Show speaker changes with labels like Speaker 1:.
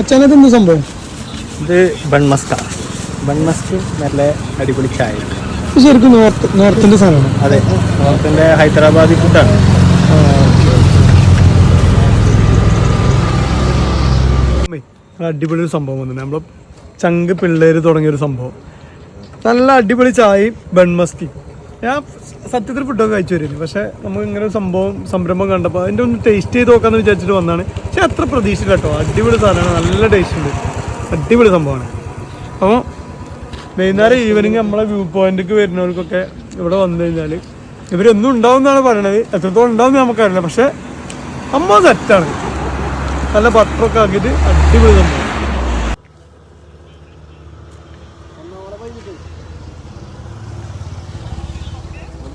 Speaker 1: അച്ഛനത് എന്ത് സംഭവം?
Speaker 2: ഇത് ബൺമസ്ക ബൺമസ്ക് നല്ല അടിപൊളി ചായ.
Speaker 1: ശരിക്കും നോർത്ത് നോർത്തിന്റെ സാധനമാണ്.
Speaker 2: അതെ. നോർത്തിന്റെ ഹൈദരാബാദി ഫുഡാണ്
Speaker 1: അടിപൊളി ഒരു സംഭവം വന്നു നമ്മൾ ചങ്ക് പിള്ളേര് തുടങ്ങിയൊരു സംഭവം. നല്ല അടിപൊളി ചായയും ബൺമസ്തി ഞാൻ സത്യത്തിൽ ഫുഡൊക്കെ കഴിച്ചു വരുന്നു. പക്ഷെ നമ്മൾ ഇങ്ങനെ സംഭവം സംരംഭം കണ്ടപ്പോൾ അതിന്റെ ഒന്ന് ടേസ്റ്റ് ചെയ്ത് നോക്കാമെന്ന് വിചാരിച്ചിട്ട് വന്നാണ്. പക്ഷെ അത്ര പ്രതീക്ഷയില്ല കേട്ടോ. അടിപൊളി സാധനമാണ്. നല്ല ടേസ്റ്റ് ഉണ്ട്. അടിപൊളി സംഭവമാണ്. അപ്പോൾ വൈകുന്നേരം ഈവനിങ് നമ്മളെ വ്യൂ പോയിന്റിലേക്ക് വരുന്നവർക്കൊക്കെ ഇവിടെ വന്നു കഴിഞ്ഞാൽ ഇവരൊന്നും ഉണ്ടാവും എന്നാണ് പറയണത്. എത്രത്തോളം ഉണ്ടാവും നമുക്കറിയില്ല. പക്ഷേ അമ്മ സെറ്റാണ് നല്ല ബട്ടറൊക്കെ ആക്കിയിട്ട് അടിപൊളി സംഭവം.